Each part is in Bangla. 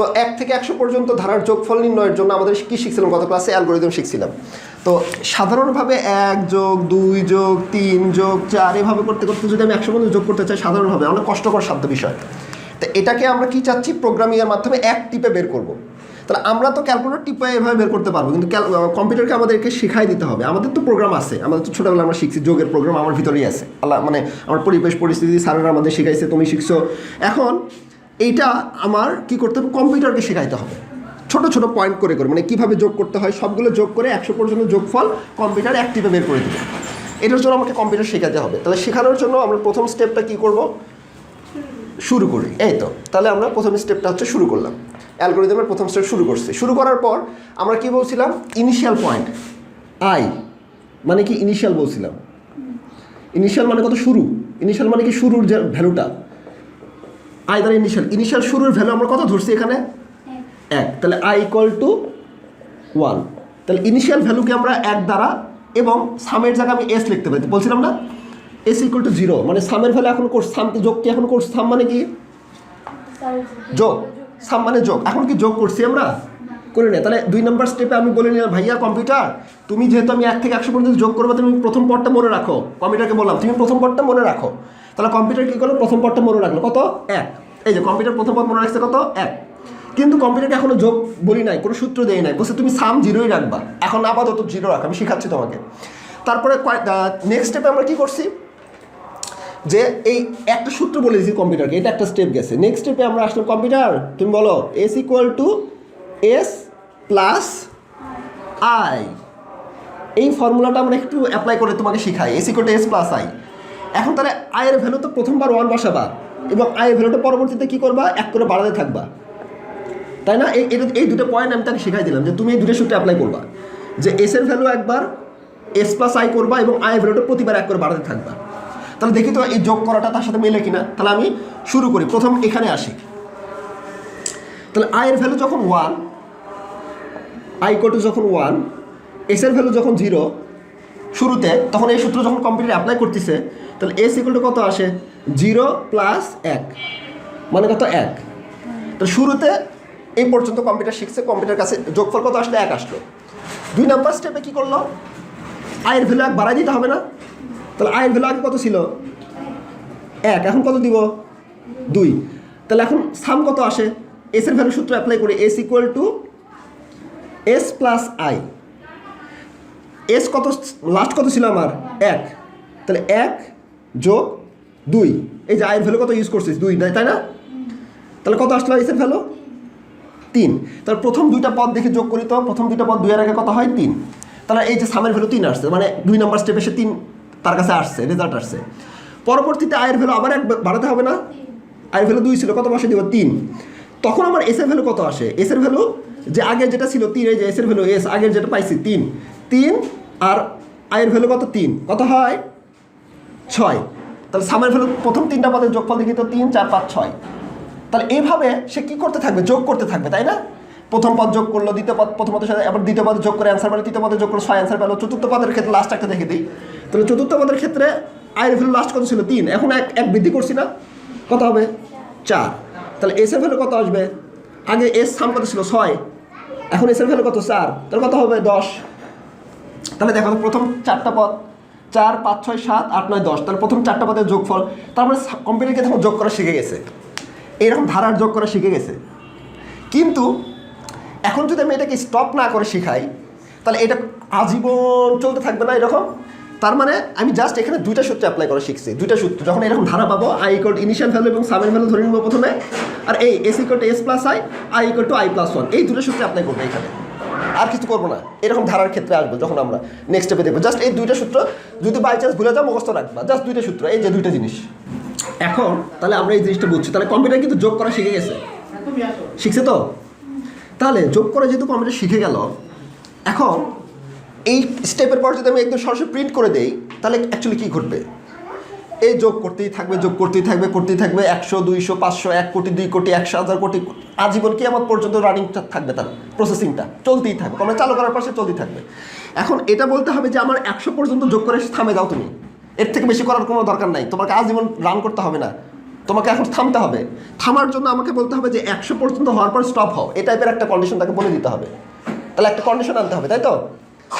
তো এক থেকে একশো পর্যন্ত ধারার যোগফল নির্ণয়ের জন্য আমাদের কি শিখছিলাম? গত ক্লাসে অ্যালগোরিদম শিখছিলাম। তো সাধারণভাবে এক যোগ দুই যোগ তিন যোগ চার এভাবে করতে করতে যদি আমি একশো পর্যন্ত যোগ করতে চাই, সাধারণভাবে অনেক কষ্টকর সাধ্য বিষয়। তো এটাকে আমরা কি চাচ্ছি? প্রোগ্রামিংয়ের মাধ্যমে এক টিপে বের করব। তাহলে আমরা তো ক্যালকুলেটর টিপে এভাবে বের করতে পারব, কিন্তু কম্পিউটারকে আমাদেরকে শেখাই দিতে হবে। আমাদের তো প্রোগ্রাম আছে। আমাদের তো ছোটোবেলা আমরা শিখছি, যোগের প্রোগ্রাম আমার ভিতরেই আছে। আল্লাহ মানে আমার পরিবেশ পরিস্থিতি, স্যারেরা আমাদের শিখাইছে, তুমি শিখছো। এখন এইটা আমার কি করতে হবে? কম্পিউটারকে শেখাইতে হবে। ছোট ছোট পয়েন্ট করে করে মানে কীভাবে যোগ করতে হয়, সবগুলো যোগ করে একশো পর্যন্ত যোগফল কম্পিউটার টিপে বের করে দেবে। এটার জন্য আমাকে কম্পিউটার শেখাতে হবে। তাহলে শেখানোর জন্য আমরা প্রথম স্টেপটা কী করব? শুরু করি। এই তো, তাহলে আমরা প্রথম স্টেপটা হচ্ছে শুরু করলাম। অ্যালগোরিদমের প্রথম স্টেপ শুরু করছে। শুরু করার পর আমরা কি বলছিলাম? ইনিশিয়াল পয়েন্ট আই মানে কি? ইনিশিয়াল বলছিলাম। ইনিশিয়াল মানে কত? শুরু। ইনিশিয়াল মানে কি? শুরুর যে ভ্যালুটা আই দ্বারা ইনিশিয়াল ইনিশিয়াল শুরুর ভ্যালু আমরা কত ধরছি এখানে? এক। তাহলে আই ইকুয়াল টু ওয়ান তাহলে ইনিশিয়াল ভ্যালুকে আমরা এক দ্বারা এবং সামের জায়গায় আমি এস লিখতে পারি। বলছিলাম না? এস ইকুয়াল টু জিরো মানে সামের ভ্যালু এখন কোর্স সাম যোগ কি এখন কোর্স সাম মানে কি? যোগ। সাম মানে যোগ। এখন কি যোগ করছি আমরা? করি না। তাহলে দুই নম্বর স্টেপে আমি বলে নিলাম ভাইয়া কম্পিউটার তুমি যেহেতু আমি এক থেকে একশো পর্যন্ত যোগ করব তুমি প্রথম পদটা মনে রাখো। কম্পিউটারকে বললাম তুমি প্রথম পদটা মনে রাখো। তাহলে কম্পিউটার কী করল? প্রথম পদটা মনে রাখল। কত? এক। এই যে কম্পিউটার প্রথম পদ মনে রাখছে কত? এক। কিন্তু কম্পিউটারকে এখনও যোগ বলি নাই, কোনো সূত্র দেই নাই। বলছে তুমি সাম জিরোই রাখবা। এখন আপাতত জিরো রাখ, আমি শিখাচ্ছি তোমাকে। তারপরে নেক্সট স্টেপে আমরা কি করছি? যে এই একটা সূত্র বলে দিয়েছি কম্পিউটারকে, এটা একটা স্টেপ গেছে। নেক্সট স্টেপে আমরা আসলাম কম্পিউটার। তুমি বলো S equal to S plus I এই ফর্মুলাটা আমরা একটু অ্যাপ্লাই করে তোমাকে শেখাই। S equal to S plus I এখন তাহলে আয়ের ভ্যালু তো প্রথমবার ওয়ান বসাবা। এবং আয়ের ভ্যালুটা পরবর্তীতে কী করবা? এক করে বাড়াতে থাকবা। তাই না? এই এই দুটো পয়েন্ট আমি তাকে শেখাই দিলাম যে তুমি এই দুটো সূত্রে অ্যাপ্লাই করবা। যে এস এর ভ্যালু একবার এস প্লাস আই করবা এবং আই ভ্যালুটা প্রতিবার এক করে বাড়াতে থাকবা। তাহলে দেখি তো এই যোগ করাটা তার সাথে মেলে কিনা। তাহলে আমি শুরু করি। প্রথম এখানে আসি। তাহলে আয়ের ভ্যালু যখন ওয়ান আই টু যখন ওয়ান এস এর ভ্যালু যখন জিরো শুরুতে, তখন এই সূত্র যখন কম্পিউটার অ্যাপ্লাই করতেছে, তাহলে এস ইকুয়াল টু কত আসে? জিরো প্লাস এক। মানে কত এক? তো শুরুতে এই পর্যন্ত কম্পিউটার শিখছে, কম্পিউটার কাছে যোগফল কত আসলে? এক আসলো। দুই নাম্বার স্টেপে কী করল? আয়ের ভ্যালু এক বাড়াই দিতে হবে না? তাহলে আয়ের ভ্যালু আগে কত ছিল? এক। এখন কত দিব? দুই। তাহলে এখন সাম কত আসে? এস এর ভ্যালু সূত্র অ্যাপ্লাই করে। S equal to S plus I S কত লাস্ট কত ছিল আমার? এক। তাহলে এক যোগ দুই। এই যে আয়ের ভ্যালু কত ইউজ করছিস? দুই নাই তাই না? তাহলে কত আসলো এসের ভ্যালু তিন। তাহলে প্রথম দুইটা পদ দেখে যোগ করি তো। প্রথম দুইটা পদ দুইয়ের আগে কত হয়? তিন। তাহলে এই যে সামের ভ্যালু তিন আসছে মানে দুই নম্বর স্টেপে সে তিন তার কাছে আসছে রেজাল্ট আসছে। পরবর্তীতে আয়ের ভ্যালু আবার এক বাড়াতে হবে না? আয়ের ভ্যালু দুই ছিল, কত বসে দিব? তিন। তখন আমার এসের ভ্যালু কত আসে? এসের ভ্যালু যে আগে যেটা ছিল তিন, এই যে এসের ভ্যালু এস আগের যেটা পাইছি তিন। তিন আর আয়ের ভ্যালু কত? তিন। কত হয়? ছয়। তাহলে সামের ভ্যালু প্রথম তিনটা পদের যোগফল দেখি তো তিন, চার, পাঁচ, ছয়। তাহলে এইভাবে সে কি করতে থাকবে? যোগ করতে থাকবে, তাই না? প্রথম পদ যোগ করল, দ্বিতীয় পদ প্রথম পদের সাথে আবার দ্বিতীয় পদে যোগ করে অ্যান্সার পেল, তৃতীয় পদে যোগ করে ছয় অ্যান্সার পেল। চতুর্থ পদের ক্ষেত্রে লাস্ট একটা দেখে দিই। তাহলে চতুর্থ পদের ক্ষেত্রে আয়ের ভ্যালু লাস্ট কত ছিল? তিন। এখন এক এক বৃদ্ধি করছি না। কত হবে? চার। তাহলে এস এর ভ্যালু কত আসবে? আগে এস সাম কত ছিল? ছয়। এখন এস এর ভ্যালু কত? চার। তাহলে কত হবে? দশ। তাহলে দেখো, প্রথম চারটা পদ চার, পাঁচ, ছয়, সাত, আট, নয়, দশ। তাহলে প্রথম চারটা পদের যোগফল, তারপরে কম্পিউটারকে তখন যোগ করা শিখে গেছে। এরকম ধারার যোগ করা শিখে গেছে। কিন্তু এখন যদি আমি এটাকে স্টপ না করে শিখাই, তাহলে এটা আজীবন চলতে থাকবে না এরকম। তার মানে আমি জাস্ট এখানে দুইটা সূত্র অ্যাপ্লাই করা শিখছি। দুইটা সূত্র, যখন এরকম ধারা পাবো আই ইকোড ইনিশিয়াল ভ্যালু এবং সামের ভ্যালু ধরে নিব প্রথমে। আর এই S equal S plus I I equal to I plus one এই দুটো সূত্র অ্যাপ্লাই করব এখানে। আর কিছু করব না। এরকম ধারার ক্ষেত্রে আসব যখন আমরা নেক্সট স্টেপে দেখব। জাস্ট এই দুইটা সূত্র যদি বাই চান্স ভুলে যাও মুখস্থ রাখবা। জাস্ট দুইটা সূত্র এই যে দুইটা জিনিস। এখন তাহলে আমরা এই জিনিসটা বুঝছি। তাহলে কম্পিউটার কিন্তু যোগ করা শিখে গেছে। শিখছে তো? তাহলে যোগ করে যেহেতু কম্পিউটার শিখে গেল এখন এই স্টেপের পর যদি আমি একদম সরাসরি প্রিন্ট করে দেই তাহলে অ্যাকচুয়ালি কী ঘটবে? এই যোগ করতেই থাকবে, যোগ করতেই থাকবে করতেই থাকবে। একশো, দুইশো, পাঁচশো, এক কোটি, দুই কোটি, একশো, হাজার কোটি, আজীবন কি আমার পর্যন্ত রানিংটা থাকবে তার? প্রসেসিংটা চলতেই থাকবে। কোনো চালু করার পাশে চলতেই থাকবে। এখন এটা বলতে হবে যে আমার একশো পর্যন্ত যোগ করে থামে দাও তুমি। এর থেকে বেশি করার কোনো দরকার নাই। তোমাকে আজীবন রান করতে হবে না। তোমাকে এখন থামতে হবে। থামার জন্য আমাকে বলতে হবে যে একশো পর্যন্ত হওয়ার পর স্টপ হও। এই টাইপের একটা কন্ডিশন তাকে বলে দিতে হবে। তাহলে একটা কন্ডিশন আনতে হবে, তাই তো?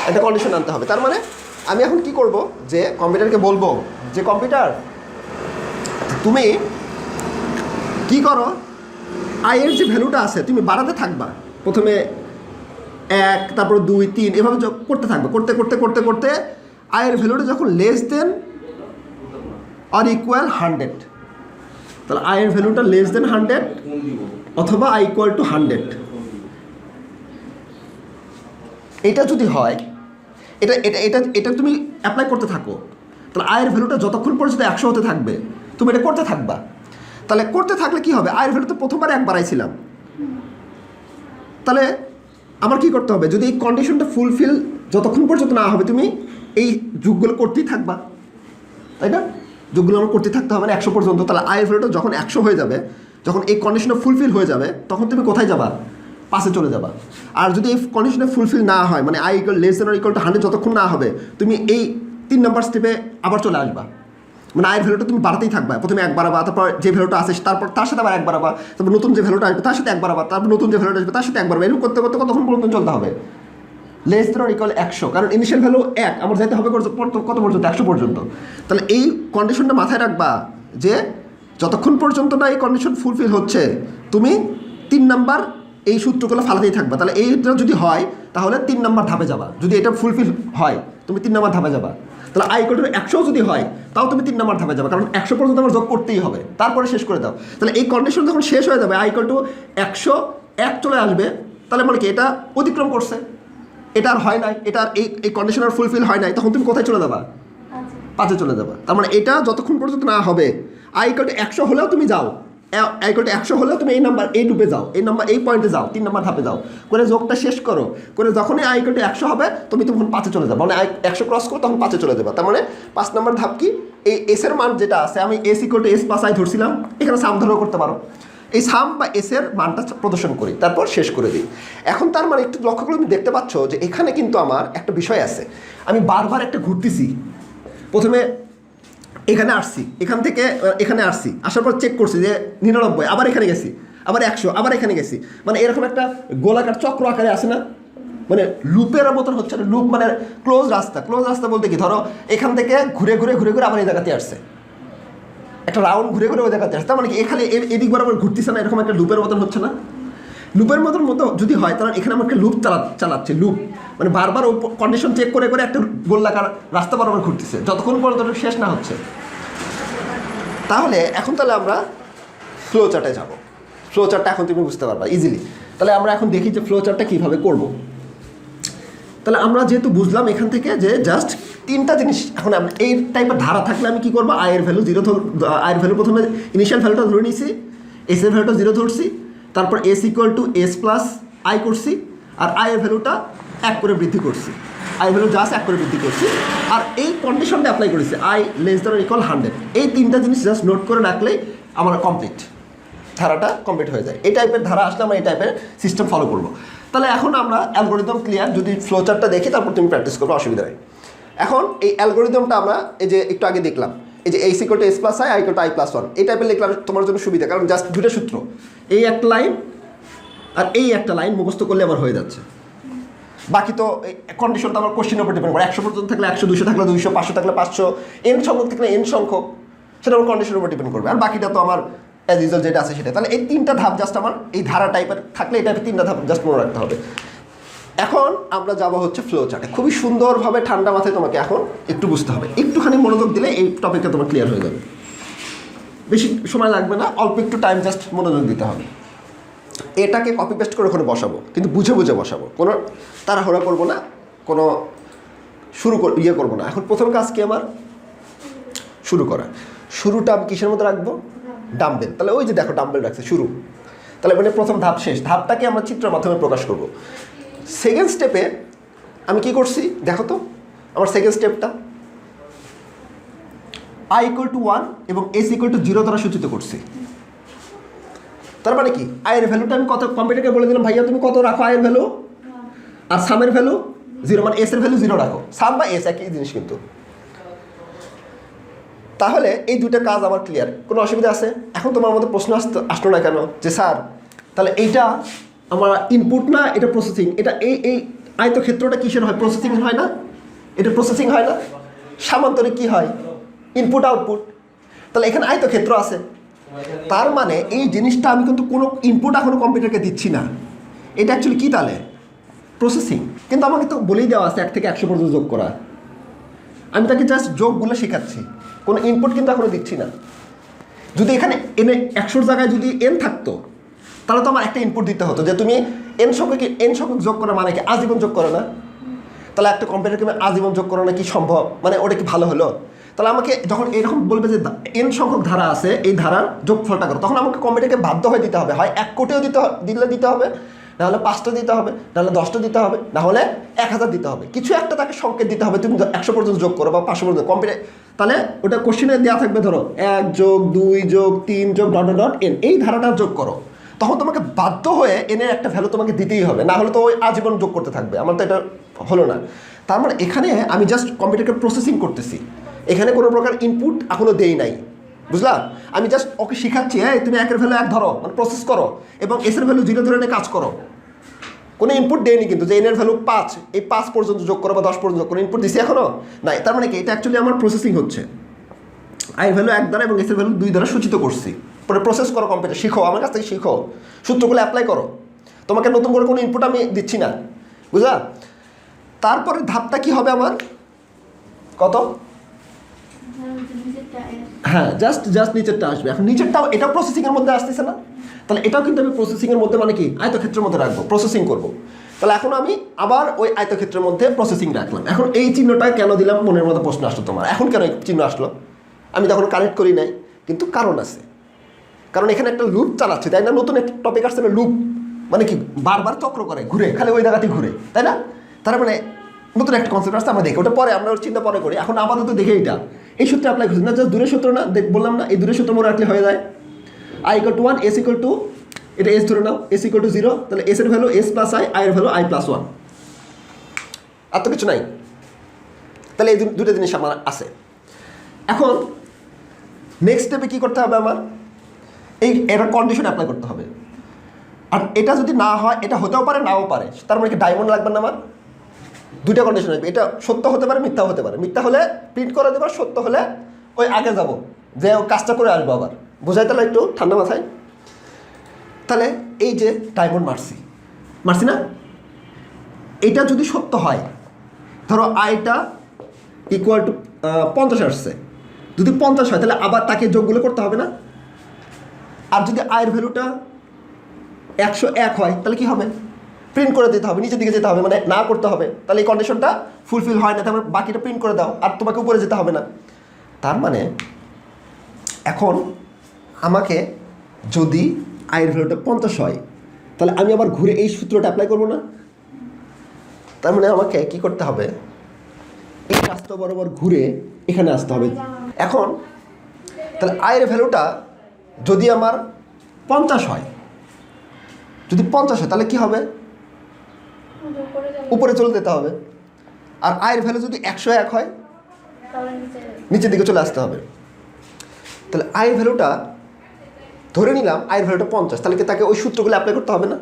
একটা কন্ডিশন আনতে হবে। তার মানে আমি এখন কি করব? যে কম্পিউটারকে বলব, যে কম্পিউটার, তুমি কি করো? আয়ের যে ভ্যালুটা আছে, তুমি বাড়াতে থাকবা। প্রথমে এক, তারপর দুই, তিন, এভাবে করতে থাকবে। করতে করতে করতে করতে আয়ের ভ্যালুটা যখন less than or equal hundred তাহলে আয়ের ভ্যালুটা লেস দেন হান্ড্রেড অথবা আই ইকুয়াল টু হান্ড্রেড এটা যদি হয় এটা এটা এটা এটা তুমি অ্যাপ্লাই করতে থাকো। তাহলে আয়ের ভ্যালুটা যতক্ষণ পর্যন্ত একশো হতে থাকবে, তুমি এটা করতে থাকবা। তাহলে করতে থাকলে কি হবে? আয়ের ভ্যালু তো প্রথমবার এক বাড়াইছিলাম তাহলে আমার কি করতে হবে? যদি এই কন্ডিশনটা ফুলফিল যতক্ষণ পর্যন্ত না হবে, তুমি এই যুগগুলো করতেই থাকবা। তাই না? যুগগুলো আমার করতে থাকতে হবে না, একশো পর্যন্ত। তাহলে আয়ের ভ্যালুটা যখন একশো হয়ে যাবে, যখন এই কন্ডিশনটা ফুলফিল হয়ে যাবে, তখন তুমি কোথায় যাবা? পাশে চলে যাবা। আর যদি এই কন্ডিশনে ফুলফিল না হয় মানে I equal less than equal to hundred যতক্ষণ না হবে, তুমি এই তিন নম্বর স্টেপে আবার চলে আসবা। মানে আয়ের ভ্যালুটা তুমি বাড়াতেই থাকবা। প্রথমে এক বাড়াবা, তারপর যে ভ্যালুটা আসে তারপর তার সাথে আবার এক বাড়াবা, তারপর নতুন যে ভ্যালুটা আসবে তার সাথে এক বাড়াবা, তারপর নতুন যে ভ্যালুটা আসবে তার সাথে এক বাড়াবা। এরকম করতে করতে কতক্ষণ পর্যন্ত চলতে হবে? লেস দেন ইকুয়াল একশো। কারণ ইনিশিয়াল ভ্যালু এক আমার যাইতে হবে কত পর্যন্ত? একশো পর্যন্ত। তাহলে এই কন্ডিশনটা মাথায় রাখবা যে যতক্ষণ পর্যন্ত না এই কন্ডিশন ফুলফিল হচ্ছে, তুমি তিন নাম্বার এই সূত্রগুলো ফালাতেই থাকবা। তাহলে এইটা যদি হয় তাহলে তিন নাম্বার ধাপে যাবা। যদি এটা ফুলফিল হয় তুমি তিন নম্বর ধাপে যাবা। তাহলে আই কোটের একশো যদি হয় তাও তুমি তিন নম্বর ধাপে যাবে। কারণ একশো পর্যন্ত আমার যোগ করতেই হবে। তারপরে শেষ করে দাও। তাহলে এই কন্ডিশন যখন শেষ হয়ে যাবে আই টু একশো এক চলে আসবে তাহলে মানে কি এটা অতিক্রম করছে। এটা আর হয় নাই। এটা আর এই এই কন্ডিশন আর ফুলফিল হয় নাই। তখন তুমি কোথায় চলে যাবা? পাঁচে। চলে যাবা। তার মানে এটা যতক্ষণ পর্যন্ত না হবে আই টু একশো হলেও তুমি যাও। আই টু একশো হলেও তুমি এই নাম্বার এই লুপে যাও, এই নাম্বার এই পয়েন্টে যাও, তিন নাম্বার ধাপে যাও। করে যোগটা শেষ করো। করে যখনই আই টু একশো হবে, তুমি তখন পাঁচে চলে যাবে। মানে একশো ক্রস করো, তখন পাঁচে চলে যাবে। তার মানে পাঁচ নাম্বার ধাপ কি? এই এসের মান যেটা আছে, আমি S equal to S plus I ধরছিলাম, এখানে সাম ধরেও করতে পারো। এই সাম বা এসের মানটা প্রদর্শন করি, তারপর শেষ করে দিই। এখন তার মানে একটু লক্ষ্য করে তুমি দেখতে পাচ্ছ যে এখানে কিন্তু আমার একটা বিষয় আছে। আমি বারবার একটা ঘুরতেছি। প্রথমে এখানে আসছি, এখান থেকে এখানে আসছি। আসার পর চেক করছি যে নিরানব্বই, আবার এখানে গেছি, আবার একশো, আবার এখানে গেছি। মানে এরকম একটা গোলাকার চক্র আকারে আসে না? মানে লুপের মতন হচ্ছে না, লুপ মানে ক্লোজ রাস্তা। ক্লোজ রাস্তা বলতে কি? ধরো, এখান থেকে ঘুরে ঘুরে ঘুরে ঘুরে আবার এই জায়গাতে আসছে। একটা রাউন্ড ঘুরে ঘুরে ওই জায়গাতে আসছে। মানে এখানে এদিক বরাবর ঘুরতেছে না? এরকম একটা লুপের মতন হচ্ছে না? লুপের মতন মতো যদি হয়, তাহলে এখানে আমাকে লুপ চালা, চালাচ্ছে, লুপ। মানে বারবার ও কন্ডিশন চেক করে করে একটা গোল্লাকার রাস্তা বরাবর ঘুরতেছে, যতক্ষণ পর্যন্ত শেষ না হচ্ছে। তাহলে এখন তাহলে আমরা ফ্লো চার্টে যাব। ফ্লো চার্টটা এখন তুমি বুঝতে পারবা ইজিলি তাহলে আমরা এখন দেখি যে ফ্লো চার্টটা কীভাবে করব। তাহলে আমরা যেহেতু বুঝলাম এখান থেকে যে জাস্ট তিনটা জিনিস, এখন এই টাইপের ধারা থাকলে আমি কী করব? আয়ের ভ্যালু জিরো ধর আয়ের ভ্যালু প্রথমে ইনিশিয়াল ভ্যালুটা ধরে নিয়েছি এস এর ভ্যালুটা জিরো ধরছি তারপর S equal to S plus I করছি, আর আয়ের ভ্যালুটা এক করে বৃদ্ধি করছি। আই ভ্যালু জাস্ট এক করে বৃদ্ধি করছি, আর এই কন্ডিশনটা অ্যাপ্লাই করেছি I less than equal hundred এই তিনটা জিনিস জাস্ট নোট করে রাখলেই আমার কমপ্লিট ধারাটা কমপ্লিট হয়ে যায়। এই টাইপের ধারা আসলে আমরা এই টাইপের সিস্টেম ফলো করব। তাহলে এখন আমরা অ্যালগোরিদম ক্লিয়ার যদি ফ্লোচারটা দেখি, তারপর তুমি প্র্যাকটিস করব, অসুবিধা নেই। এখন এই অ্যালগোরিদমটা আমরা এই যে একটু আগে দেখলাম এই যে এই S equal to S plus I I to I plus one এই টাইপের লিখলাম তোমার জন্য সুবিধা, কারণ জাস্ট দুটো সূত্র। এই একটা লাইন আর এই একটা লাইন মুখস্থ করলে আমার হয়ে যাচ্ছে। বাকি তো কন্ডিশন তো আমার কোশ্চেনের উপর ডিপেন্ড করে। একশো পর্যন্ত থাকলে একশো দুশো থাকলে দুইশো, পাঁচশো থাকলে পাঁচশো এন সংখ্যক থাকলে এন সংখ্যক, সেটা আমার কন্ডিশনের উপর ডিপেন্ড করবে। আর বাকিটা তো আমার অ্যাজ ইউজুয়াল যেটা আছে সেটা তাহলে এই তিনটা ধাপ জাস্ট আমার, এই ধারা টাইপের থাকলে এই টাইপের তিনটা ধাপ জাস্ট মনে রাখতে হবে। এখন আমরা যাব হচ্ছে ফ্লো চার্টে খুবই সুন্দরভাবে ঠান্ডা মাথায় তোমাকে এখন একটু বুঝতে হবে। একটুখানি মনোযোগ দিলে এই টপিকটা তোমার ক্লিয়ার হয়ে যাবে। বেশি সময় লাগবে না, অল্প একটু টাইম জাস্ট মনোযোগ দিতে হবে। এটাকে কপি পেস্ট করে ওখানে বসাবো, কিন্তু বুঝে বুঝে বসাবো। কোনো তাড়াহুড়া করব না, কোনো শুরু ইয়ে করব না। এখন প্রথম কাজ কি আমার? শুরু করা। শুরুটা আমি কিসের মধ্যে রাখব? ডাম্বেল তাহলে ওই যে দেখো ডাম্বেল রাখছে, শুরু। তাহলে মানে প্রথম ধাপ শেষ। ধাপটাকে আমরা চিত্রের মাধ্যমে প্রকাশ করব। সেকেন্ড স্টেপে আমি কি করছি? দেখো তো, আমার সেকেন্ড স্টেপটা আই ইকুয়াল টু ওয়ান এবং এস ইকুয়াল টু জিরো দ্বারা সূচিত করছি। তার মানে কি? আয়ের ভ্যালুটা আমি কত কম্পিউটারকে বলে দিলাম, ভাইয়া, তুমি কত রাখো আয়ের ভ্যালু আর সামের ভ্যালু জিরো মানে এস এর ভ্যালু জিরো রাখো। সাম বা এস একই জিনিস কিন্তু। তাহলে এই দুইটা কাজ আমার ক্লিয়ার কোনো অসুবিধা আছে? এখন তোমার মধ্যে প্রশ্ন আসতো আসলো না কেন? যে স্যার, তাহলে এইটা আমার ইনপুট না, এটা প্রসেসিং এটা এই এই আয়তক্ষেত্রটা কিসের হয়? প্রসেসিং হয় না? এটা প্রসেসিং হয় না? সামান্তরিক কি হয়? ইনপুট আউটপুট তাহলে এখানে আয়তক্ষেত্র আছে। তার মানে এই জিনিসটা আমি কিন্তু কোনো ইনপুট এখনও কম্পিউটারকে দিচ্ছি না। এটা অ্যাকচুয়ালি কী তাহলে প্রসেসিং কিন্তু আমাকে তো বলেই দেওয়া আছে, এক থেকে একশো পর্যন্ত যোগ করা। আমি তাকে জাস্ট যোগগুলো শেখাচ্ছি। কোনো ইনপুট কিন্তু এখনও দিচ্ছি না। যদি এখানে এনে একশোর জায়গায় যদি এন থাকতো তাহলে তো আমার একটা ইনপুট দিতে হতো যে তুমি এন সংখ্যক এন সংখ্যক যোগ করা মানে কি? আজীবন যোগ করো না। তাহলে একটা কম্পিউটারকে আমি আজীবন যোগ করা না কি সম্ভব? মানে ওটা কি ভালো হলো? তাহলে আমাকে যখন এরকম বলবে যে এন সংখ্যক ধারা আছে, এই ধারার যোগফলটা করো। তখন আমাকে কম্পিউটারকে বাধ্য হয়ে দিতে হবে। হয় এক কোটিও দিতে দিলে দিতে হবে নাহলে পাঁচটা দিতে হবে নাহলে দশটা দিতে হবে নাহলে এক হাজার দিতে হবে। কিছু একটা তাকে সংকেত দিতে হবে, তুমি একশো পর্যন্ত যোগ করো বা পাঁচশো পর্যন্ত। কম্পিউটার তাহলে ওটা কোশ্চেনে দেওয়া থাকবে, ধরো, এক যোগ দুই যোগ তিন যোগ ডট ডট এন এই ধারাটা যোগ করো। তখন তোমাকে বাধ্য হয়ে এনে একটা ভ্যালু তোমাকে দিতেই হবে। না হলে তো ওই আজীবন যোগ করতে থাকবে। আমার তো এটা হলো না। তার মানে এখানে আমি জাস্ট কম্পিউটারকে প্রসেসিং করতেছি। এখানে কোনো প্রকার ইনপুট এখনও দেই নাই। বুঝলা? আমি জাস্ট ওকে শেখাচ্ছি হ্যাঁ তুমি একের ভ্যালু এক ধরো মানে প্রসেস করো এবং এসের ভ্যালু জিরো ধরে কাজ করো। কোনো ইনপুট দেয়নি কিন্তু, যে এনের ভ্যালু পাঁচ, এই পাঁচ পর্যন্ত যোগ করো বা দশ পর্যন্ত করো ইনপুট দিছি এখনও? নাই। তার মানে কি? এটা অ্যাকচুয়ালি আমার প্রসেসিং হচ্ছে। আই ভ্যালু এক দ্বারা এবং এসের ভ্যালু দুই দ্বারা সূচিত করছি। পরে প্রসেস করো কম্পিউটার শিখো, আমার কাছ থেকে শিখো। সূত্রগুলো অ্যাপ্লাই করো। তোমাকে নতুন করে কোনো ইনপুট আমি দিচ্ছি না। বুঝলা? তারপরে ধাপটা কি হবে আমার? কত? হ্যাঁ জাস্ট জাস্ট নিচেরটা আসবে। এখন নিচেরটাও এটাও প্রসেসিংয়ের মধ্যে আসতেছে না? তাহলে এটাও কিন্তু আমি প্রসেসিংয়ের মধ্যে মানে কি? আয়তক্ষেত্রের মধ্যে রাখব প্রসেসিং করব। তাহলে এখন আমি আবার ওই আয়তক্ষেত্রের মধ্যে প্রসেসিং রাখলাম। এখন এই চিহ্নটা কেন দিলাম? মনের মধ্যে প্রশ্ন আসলো তোমার। এখন কেন চিহ্ন আসলো? আমি তখন কানেক্ট করি নাই, কিন্তু কারণ আছে। কারণ এখানে একটা লুপ চালাচ্ছে, তাই না? নতুন একটা টপিক আসছে না লুপ মানে কি? বারবার চক্র করে, ঘুরে, খালি ওই জায়গাতেই ঘুরে, তাই না? তার মানে নতুন একটা কনসেপ্ট আসছে, আমরা দেখি। ওটা পরে, আমরা ওর চিন্তা পরে করি। এখন আপাতত দেখে এটা এই সূত্রে অ্যাপ্লাই করছি না জাস্ট দূরের সূত্র না, দেখ, বললাম না, এই দূরের সূত্র মনে রাখলে হয়ে যায়। I equal to one S equal to এটা এস ধরে নাও এস ইকুয়াল টু জিরো তাহলে এস এর value S plus I I এর ভ্যালু আই প্লাস ওয়ান আর তো কিছু নাই। তাহলে এই দুটো জিনিস আমার আছে। এখন নেক্সট স্টেপে কী করতে হবে আমার? এই, এটার কন্ডিশন অ্যাপ্লাই করতে হবে। আর এটা যদি না হয়, এটা হতেও পারে, নাও পারে। তার মানে কি ডায়মন্ড লাগবে না আমার? দুইটা কন্ডিশন আসবে এটা সত্য হতে পারে, মিথ্যা হতে পারে। মিথ্যা হলে প্রিন্ট করে দেবো সত্য হলে ওই আগে যাব। যে ও কাজটা করে আসব আবার। বোঝাই তাহলে একটু, ঠান্ডা মাথায়? তাহলে এই যে ডায়মন্ড মারছি। মারছি না? এটা যদি সত্য হয়, ধরো আয়টা ইকুয়াল টু পঞ্চাশ আসছে। যদি পঞ্চাশ হয়, তাহলে আবার তাকে যোগগুলো করতে হবে না? আর যদি আয়ের ভ্যালুটা একশো এক হয়, তাহলে কি হবে? প্রিন্ট করে দিতে হবে, নিচের দিকে যেতে হবে মানে না করতে হবে। তাহলে এই কন্ডিশনটা ফুলফিল হয় না তারপর বাকিটা প্রিন্ট করে দাও, আর তোমাকে উপরে যেতে হবে না। তার মানে এখন আমাকে যদি আয়ের ভ্যালুটা পঞ্চাশ হয়, তাহলে আমি আবার ঘুরে এই সূত্রটা অ্যাপ্লাই করব না? তার মানে আমাকে কি করতে হবে? এই রাস্তা বরাবর ঘুরে এখানে আসতে হবে। এখন, তাহলে আয়ের ভ্যালুটা যদি আমার পঞ্চাশ হয়, যদি পঞ্চাশ হয়, তাহলে কি হবে? উপরে চলে যেতে হবে। আর আয়ের ভ্যালু যদি একশো এক হয়, নিচের দিকে চলে আসতে হবে। তাহলে আয়ের ভ্যালুটা ধরে নিলাম আয়ের ভ্যালুটা পঞ্চাশ। তাহলে কি তাকে ওই সূত্রগুলো অ্যাপ্লাই করতে হবে না?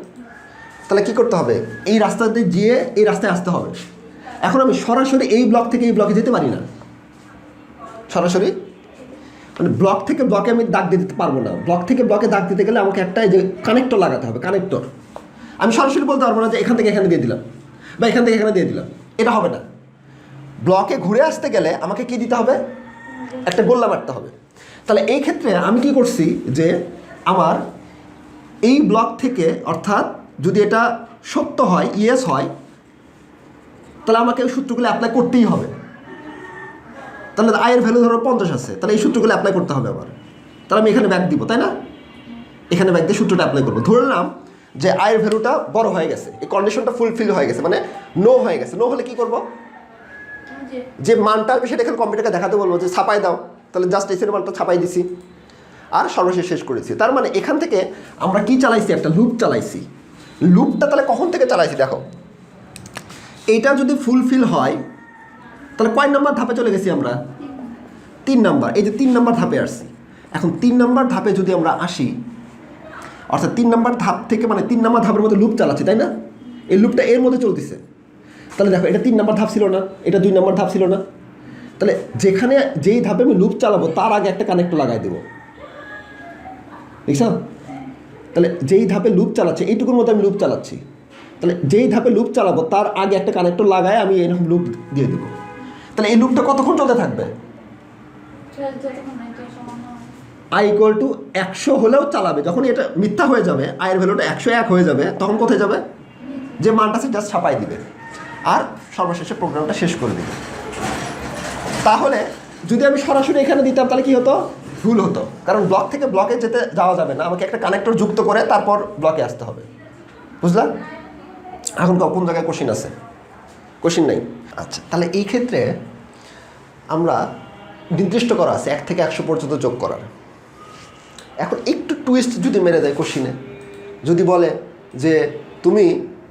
তাহলে কি করতে হবে? এই রাস্তাতে গিয়ে এই রাস্তায় আসতে হবে। এখন আমি সরাসরি এই ব্লক থেকে এই ব্লকে যেতে পারি না। সরাসরি মানে ব্লক থেকে ব্লকে আমি দাগ দিতে পারব না। ব্লক থেকে ব্লকে দাগ দিতে গেলে আমাকে একটা যে কানেক্টর লাগাতে হবে কানেক্টর আমি সরাসরি বলতে পারব না যে এখান থেকে এখানে দিয়ে দিলাম বা এখান থেকে এখানে দিয়ে দিলাম। এটা হবে না। ব্লকে ঘুরে আসতে গেলে আমাকে কি দিতে হবে? একটা গোল্লা মারতে হবে। তাহলে এই ক্ষেত্রে আমি কি করছি যে আমার এই ব্লক থেকে অর্থাৎ যদি এটা সত্য হয় ইয়েস হয়, তাহলে আমাকে সূত্রগুলো অ্যাপ্লাই করতেই হবে। তাহলে আয়ের ভ্যালু ধরো পঞ্চাশ আছে, তাহলে এই সূত্রগুলো অ্যাপ্লাই করতে হবে আমার তাহলে আমি এখানে ব্যাক দিব, তাই না? এখানে ব্যাক দিয়ে সূত্রটা অ্যাপ্লাই করব। ধরে নিলাম যে আয়ের ভ্যালুটা বড় হয়ে গেছে, এই কন্ডিশনটা ফুলফিল হয়ে গেছে মানে নো হয়ে গেছে। নো হলে কি করব? যে মানটা আসবে সেটা এখানে কম্পিউটারকে দেখাতে বলব যে ছাপাই দাও, তাহলে জাস্ট এসের মানটা ছাপাই দিছি। আর সর্বশেষ শেষ করেছি। তার মানে এখান থেকে আমরা কি চালাইছি? একটা লুপ চালাইছি। লুপটা তাহলে কখন থেকে চালাইছি দেখো? এইটা যদি ফুলফিল হয় তাহলে কয় নম্বর ধাপে চলে গেছি আমরা? তিন নাম্বার। এই যে তিন নম্বর ধাপে আসছি। এখন তিন নাম্বার ধাপে যদি আমরা আসি, অর্থাৎ তিন নাম্বার ধাপ থেকে মানে তিন নাম্বার ধাপের মধ্যে লুপ চালাচ্ছি, তাই না? এই লুপটা এর মধ্যে চলতেছে। তাহলে দেখো, এটা তিন নাম্বার ধাপ ছিল না, এটা দুই নাম্বার ধাপ ছিল না। তাহলে যেখানে যেই ধাপে আমি লুপ চালাবো, তার আগে একটা কানেক্টর লাগাই দেবো। দেখছ? তাহলে যেই ধাপে লুপ চালাচ্ছে, এইটুকুর মধ্যে আমি লুপ চালাচ্ছি। তাহলে যেই ধাপে লুপ চালাবো, তার আগে একটা কানেক্টর লাগায় আমি এরকম লুপ দিয়ে দেবো। তাহলে এই লুপটা কতক্ষণ চলতে থাকবে? আই ইকুয়াল টু একশো হলেও চালাবে। যখন এটা মিথ্যা হয়ে যাবে আয়ের ভ্যালুটা একশো এক হয়ে যাবে, তখন কোথায় যাবে? যে মানটা সে জাস্ট ছাপাই দিবে। আর সর্বশেষে প্রোগ্রামটা শেষ করে দিবে। তাহলে যদি আমি সরাসরি এখানে দিতাম, তাহলে কি হতো? ভুল হতো। কারণ ব্লক থেকে ব্লকে যেতে যাওয়া যাবে না। আমাকে একটা কানেক্টর যুক্ত করে তারপর ব্লকে আসতে হবে। বুঝলাম? এখন কোন জায়গায় কোশ্চিন আছে? কোশ্চিন নেই। আচ্ছা তাহলে এই ক্ষেত্রে আমরা নির্দিষ্ট করা আছে, এক থেকে একশো পর্যন্ত যোগ করার। এখন একটু টুইস্ট যদি মেরে দেয় কোশ্চিনে, যদি বলে যে তুমি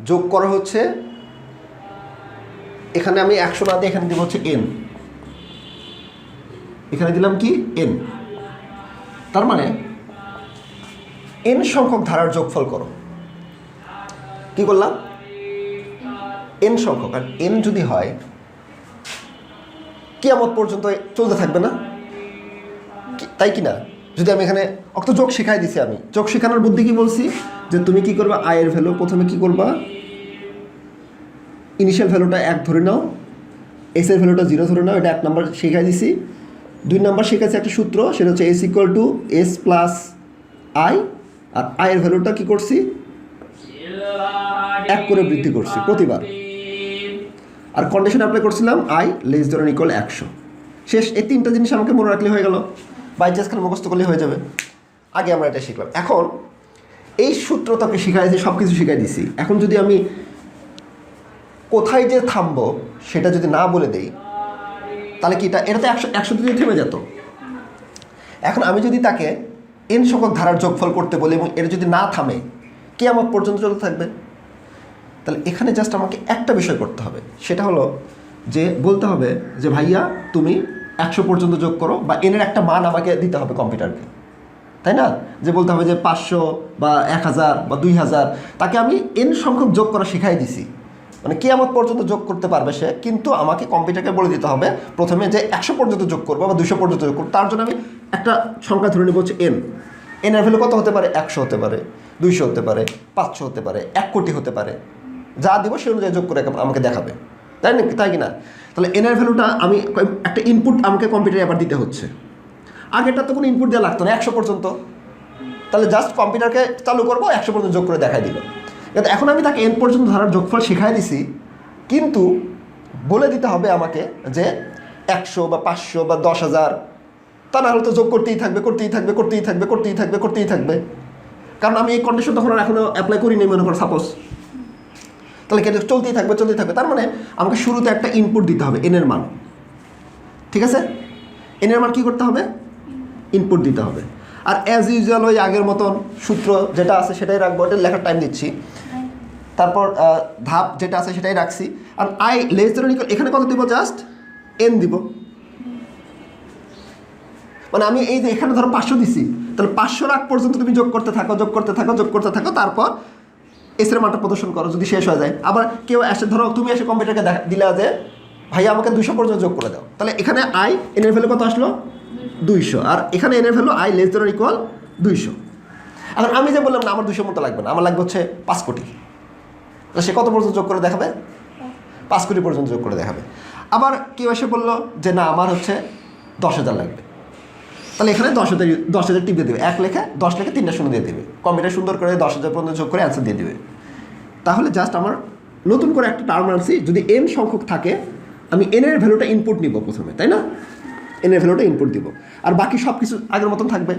যোগ করা হচ্ছে, এখানে আমি একশো না দিয়ে এখানে দিব হচ্ছে এন এখানে দিলাম কি? এন তার মানে এন সংখ্যক ধারার যোগফল করো। কি করলাম? এন সংখ্যক, আর এন যদি হয়, কিয়ামত পর্যন্ত চলতে থাকবে না? তাই কি না যদি আমি এখানে অত যোগ শেখাই দিছি আমি। যোগ শেখানোর বুদ্ধি কি বলছি? যে তুমি কি করবা? আয়ের ভ্যালু প্রথমে কি করবা? ইনিশিয়াল ভ্যালুটা এক ধরে নাও। এস এর ভ্যালুটা জিরো ধরে নাও। এটা এক নাম্বার শেখাই দিছি। দুই নাম্বার শেখাচ্ছি একটা সূত্র, সেটা হচ্ছে S equal to S plus I আর আয়ের ভ্যালুটা কি করছি? এক করে বৃদ্ধি করছি প্রতিবার। আর কন্ডিশন অ্যাপ্লাই করছিলাম আই লেস দেন ইকুয়াল একশো। শেষ, এই তিনটা জিনিস আমাকে মনে রাখলে হয়ে গেল। বাই চান্স খালি মুখস্থ করলে হয়ে যাবে। আগে আমরা এটা শিখলাম। এখন এই সূত্র তোকে শিখাই দিয়েছি সব কিছু শিখাই দিছি। এখন যদি আমি কোথায় যে থামবো, সেটা যদি না বলে দেই, তাহলে কি এটা এটা তো একশো একশো যদি থেমে যেত। এখন আমি যদি তাকে এন সংখ্যক ধারার যোগফল করতে বলি এবং এটা যদি না থামে কে আমার পর্যন্ত চলতে থাকবে? তাহলে এখানে জাস্ট আমাকে একটা বিষয় করতে হবে। সেটা হলো যে বলতে হবে যে, ভাইয়া, তুমি একশো পর্যন্ত যোগ করো বা এনের একটা মান আমাকে দিতে হবে কম্পিউটারকে। তাই না? যে বলতে হবে যে, পাঁচশো বা এক হাজার বা দুই হাজার, তাকে আমি এন সংখ্যক যোগ করা শিখাই দিছি। মানে কেয়ামত পর্যন্ত যোগ করতে পারবে সে, কিন্তু আমাকে কম্পিউটারকে বলে দিতে হবে, প্রথমে যে একশো পর্যন্ত যোগ করব বা দুশো পর্যন্ত যোগ করব, তার জন্য আমি একটা সংখ্যা ধরে নেব হচ্ছে এন এনের ভ্যালু কত হতে পারে? একশো হতে পারে, দুইশো হতে পারে, পাঁচশো হতে পারে, এক কোটি হতে পারে। যা দিব সে অনুযায়ী যোগ করে আমাকে দেখাবে। তাই না? তাই কি না তাহলে এনের ভ্যালুটা আমি একটা ইনপুট আমাকে কম্পিউটারে আবার দিতে হচ্ছে। আগেটা তো কোনো ইনপুট দেওয়া লাগতো না, একশো পর্যন্ত। তাহলে জাস্ট কম্পিউটারকে চালু করব, একশো পর্যন্ত যোগ করে দেখাই দিল। কিন্তু এখন আমি তাকে এন পর্যন্ত ধরার যোগফল শেখাই দিছি, কিন্তু বলে দিতে হবে আমাকে যে একশো বা পাঁচশো বা দশ হাজার, তা না হলে তো যোগ করতেই থাকবে করতেই থাকবে করতেই থাকবে করতেই থাকবে করতেই থাকবে। কারণ আমি এই কন্ডিশন তখন আর এখনও অ্যাপ্লাই করিনি মনে করো সাপোজ তাহলে কেটে চলতেই থাকবে চলতেই থাকবে। তার মানে আমাকে শুরুতে একটা ইনপুট দিতে হবে এনের মান। ঠিক আছে? এনের মান কী করতে হবে? ইনপুট দিতে হবে। আর অ্যাজ ইউজুয়াল ওই আগের মতন সূত্র যেটা আছে সেটাই রাখব, এটা লেখার টাইম দিচ্ছি। তারপর ধাপ যেটা আছে সেটাই রাখছি। আর আই লেস এখানে কত দিব জাস্ট এন দিব। মানে আমি এই যে এখানে ধরো পাঁচশো দিছি, তাহলে পাঁচশো রাখ পর্যন্ত তুমি যোগ করতে থাকো, যোগ করতে থাকো, যোগ করতে থাকো, তারপর এসের মানটা প্রদর্শন করো, যদি শেষ হয়ে যায়। আবার কেউ এসে ধরো তুমি এসে কম্পিউটারকে দেখা, দিলা যে, ভাইয়া, আমাকে দুশো পর্যন্ত যোগ করে দাও। তাহলে এখানে আই এনের ভ্যালু কত আসলো? দুইশো। আর এখানে এনের value I less than equal দুইশো। এখন আমি যে বললাম না, আমার দুশো মতো লাগবে না, আমার লাগবে হচ্ছে পাঁচ কোটি। তো সে কত পর্যন্ত যোগ করে দেখাবে? পাঁচ কোটি পর্যন্ত যোগ করে দেখাবে। আবার কেউ এসে বলল যে, না, আমার হচ্ছে দশ হাজার লাগবে। তাহলে এখানে দশ হাজার দশ হাজার টিপ দিয়ে দেবে। এক লেখা দশ লেখা তিনটা শূন্য দিয়ে দেবে। কম্পিউটার সুন্দর করে দশ হাজার পর্যন্ত যোগ করে অ্যান্সার দিয়ে দেবে। তাহলে জাস্ট আমার নতুন করে একটা টার্ম আনছি। যদি এন সংখ্যক থাকে আমি এনের ভ্যালুটা ইনপুট নিব প্রথমে তাই না? এনের ভ্যালুটা ইনপুট দিব। আর বাকি সব কিছু আগের মতন থাকবে।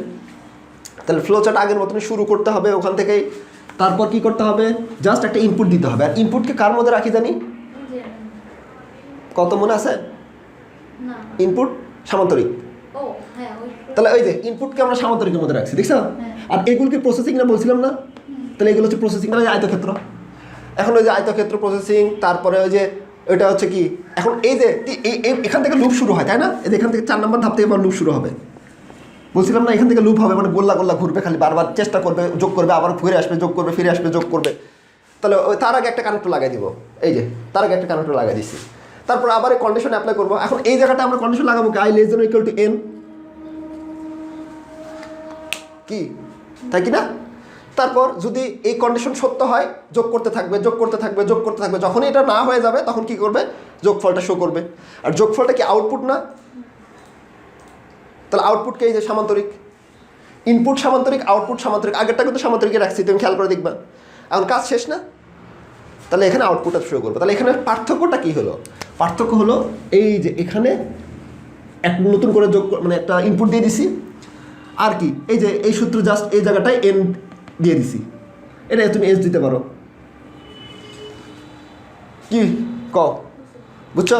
তাহলে ফ্লো চার্ট আগের মতনই শুরু করতে হবে ওখান থেকেই। তারপর কি করতে হবে? জাস্ট একটা ইনপুট দিতে হবে। আর ইনপুটকে কার মধ্যে রাখি জানি? কত মনে আছে? ইনপুট সামান্তরিক। তাহলে ওই যে ইনপুটকে আমরা সামান্তরিকের মধ্যে রাখছি দেখছ? আর এগুলোকে প্রসেসিং না বলছিলাম না? তাহলে এগুলো হচ্ছে প্রসেসিং মানে আয়তক্ষেত্র। এখন ওই যে আয়তক্ষেত্র প্রসেসিং তারপরে ওই যে এটা হচ্ছে কি? এখন এই যে এখান থেকে লুপ শুরু হয় তাই না? এই যে এখান থেকে চার নম্বর ধাপ থেকে আবার লুপ শুরু হবে। বলছিলাম না এখান থেকে লুপ হবে মানে গোল্লা গোল্লা ঘুরবে খালি বারবার চেষ্টা করবে যোগ করবে আবার ফিরে আসবে যোগ করবে ফিরে আসবে যোগ করবে। তাহলে ওই তার আগে একটা কানেক্টর লাগাই দিব। এই যে তার আগে একটা কানেক্টর লাগাই দিচ্ছি তারপর আবার এই কন্ডিশন অ্যাপ্লাই করব। এখন এই জায়গাটা আমরা কন্ডিশন লাগাবো I less than equal to N কি? তাই কি না? তারপর যদি এই কন্ডিশন সত্য হয়, যোগ করতে থাকবে, যোগ করতে থাকবে, যোগ করতে থাকবে, যখনই এটা না হয়ে যাবে, তখন কি করবে? যোগফলটা শো করবে। আর যোগফলটা কি আউটপুট না? তাহলে আউটপুটকে এই যে সামান্তরিক? ইনপুট সামান্তরিক আউটপুট সামান্তরিক, আগেরটা কিন্তু সামান্তরিকে রাখছি, তুমি খেয়াল করে দেখবা। এখন কাজ শেষ না? তাহলে এখানে আউটপুটটা শো করবে। তাহলে এখানে পার্থক্যটা কি হলো? পার্থক্য হলো এই যে এখানে এক নতুন করে যোগ মানে একটা ইনপুট দিয়ে দিছি আর কি? এই যে, এই সূত্র জাস্ট এই জায়গাটায় এন দিয়ে দিছি। এটা তুমি এস দিতে পারো। কি? ক? বুঝছ?